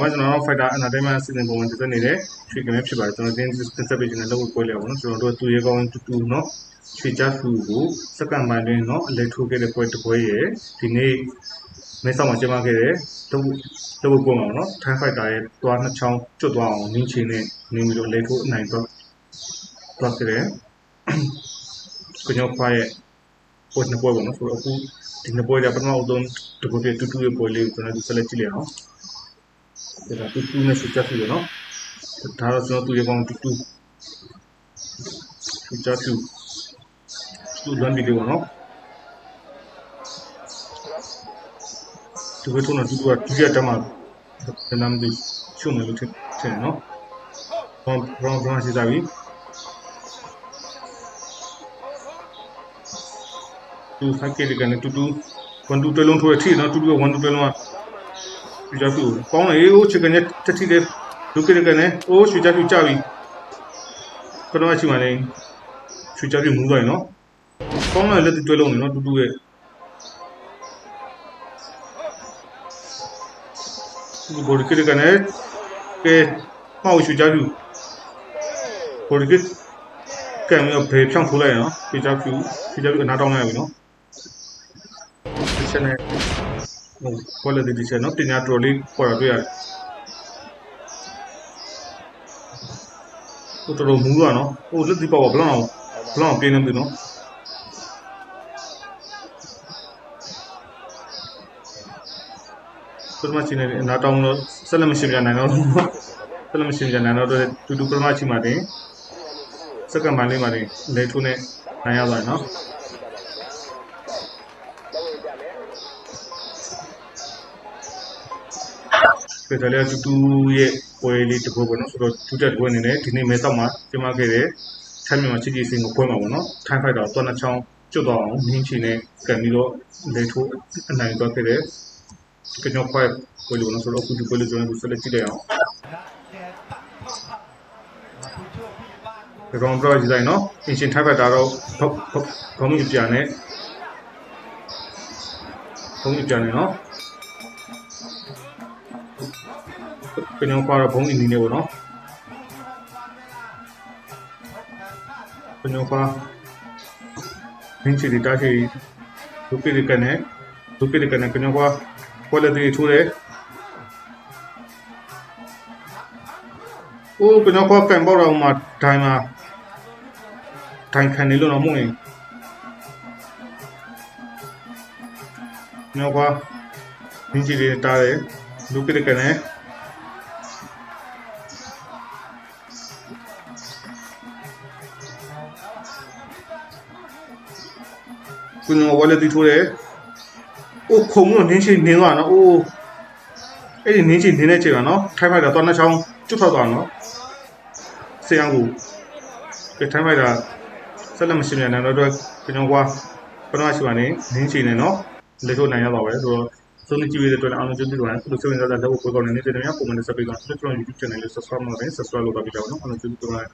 ပါကျွန်တော်တို့ fighter entertainment အစီအစဉ်ပုံမှန်တင်ဆက်နေတဲ့ရွှေကမဲဖြစ်ပါတယ်ကျွန်တော်တင်း conservation နဲ့လုပ်ကိုပွဲလေပါတော့ကျွန်တော်တို့သူရဲကောင်းတူတူเนาะရွှေချဖူကိုစက္ကန့်ပိုင်းတွင်းเนาะအလဲထိုးခဲ့တဲ့ပွဲတစ်ပွဲရဲ့ဒီနေ့မဲဆောက်မှာကျင်းပခဲ့တဲ့လုပ်လုပ်ပွဲမှာเนาะ time fighter ရဲ့တွားနှစ်ချောင်းကျွတ်သွားအောင်နင်းချင်းနဲ့နေပြီးတော့လဲထိုးအနိုင်တော့တွားခဲ့တယ်ကျွန်တော်ခွာရဲ့ပွဲနှစ်ပွဲပေါ့နော်ဆိုတော့အခုဒီနှစ်ပွဲကပထမအဆုံးတကူပြတူတူရဲ့ပွဲလေးကိုကျွန်တော်တို့ဆက်လက်ကြည့်လိုက်အောင် ဒါကတူတူနဲ့ဆွချပြီနော်ဒါတော့ကျွန်တော်သူရကောင်တူတူဆွချတူတူလွန်ပြီးတော့နော်ဒီဘက်ထုံးတော့တူတူကဒုတိယတက်မှာဒါနာမည်ရှုံးမယ်လို့ထင်တယ်နော်ဘောင်းဘောင်းဘောင်းစီစားပြီသူဖိုက်ကလေးကနေတူတူ1 2တွဲလုံးထိုးရထိနော်တူတူက1 2တွဲလုံးက ရွှေချဖြူကောင်းလေအိုးချစ်ကနေတတိလေးဒုက္ခရကနေအိုးရွှေချဖြူကြပြီခဏမှရှိမှလည်းရွှေချဖြူမူးသွားရင်နော်ကောင်းတယ်လက်တွဲလုံးနေနော်တူတူရဲ့ဒီဘော်ဒီကကနေကဲမောက်ရွှေချဖြူဘော်ဒီကကံမျိုးဘေးဖြောင်းထိုးလိုက်နော်ရွှေချဖြူရွှေချဖြူအနာတောင်းလိုက်ပြီနော်ဒီ ချက်နဲ့ဟို quality ဒီချက်နော်ပညာတော်လေးပေါ်တာတွေ့ရတယ်ဟိုတော်တော်မူးတာနော်ဟိုလက်ဒီပေါ့ဘလောင်းဘလောင်းပြင်းနေပြီနော်ပထမချင်းနေအနာတောင်းလို့ဆက်လက်မရှင်းပြနိုင်တော့ဆက်လက်မရှင်းပြနိုင်တော့တူတူပထမချင်းမှာတင်စက္ကန့်ပိုင်းလေးမှာတင်လေထိုးနဲ့နိုင်ရသွားတယ်နော် ဖေတလေးတူတူရဲ့ပွဲလေးတစ်ခုပေါ့နော်ဆိုတော့တူတက်ပွဲအနေနဲ့ဒီနေ့မဲတော့မှာကျမခဲ့တဲ့ထိုင်းမြန်မာချစ်ကြည်စင်ကိုပွဲမှာပေါ့နော်ထိုင်းဖိုက်တာတော့နှစ်ချောင်းကျွတ်တော့အောင်နင်းချီနဲ့ကန်ပြီးတော့လေထိုးအနိုင်တော့ခဲ့တဲ့ကညောဖိုက်ပွဲလို့နော်ဆိုတော့အခုဒီပွဲလေးကျွန်တော်တို့ဆက်လက်ကြည့်လိုက်အောင်ဒီကောင်ဘရောကြီးတိုင်းနော်အင်ရှင်ထိုင်းဖိုက်တာတော့ဘခေါင်းကြီးပြန်နဲ့ခေါင်းကြီးပြန်နဲ့နော် ကညောခွာတော့ဘုံအင်းနေနေပေါ့နော်ကညောခွာမင်းချီဒီတာချီဒုပိရကနေဒုပိရကနေကညောခွာကွာလက်တီထိုးတယ်အိုးကညောခွာကန်ပေါတော့မှဒိုင်မှာဒိုင်ခံနေလို့တော့မှုရင်ညောခွာမင်းချီဒီတာတယ်ဒုပိရကနေ ကိုညောဝါလက်တီထိုးတယ်။အိုးခုံလို့နင်းချင်းနင်းသွားနော်။အိုးအဲ့ဒီနင်းချင်းနင်းတဲ့ချိန်ကနော်ထိုင်းဖိုက်တာတော့နှစ်ချောင်းကျွတ်ထွက်သွားနော်။ဆေးအောင်ကိုကထိုင်းဖိုက်တာဆက်လက်မရှိမြန်တော့တော့ကိုညောကွာပထမရှိပါနဲ့နင်းချင်းနဲ့နော်လက်ထိုးနိုင်ရပါပဲဆိုတော့ဆုံးနေကြည့်ရတဲ့အတွက်အားလုံးကျေးဇူးတင်ပါတယ်။ဒီလိုဆိုရင်တော့လက်ကိုပွဲကောင်းနေနေတဲ့နေရာပုံမှန်ဆက်ပြီးတော့ကျွန်တော် YouTube channel လေး subscribe လုပ်တယ် subscribe လုပ်ပါကြပါဦးနော်။အားလုံးကျေးဇူးတင်ပါတယ်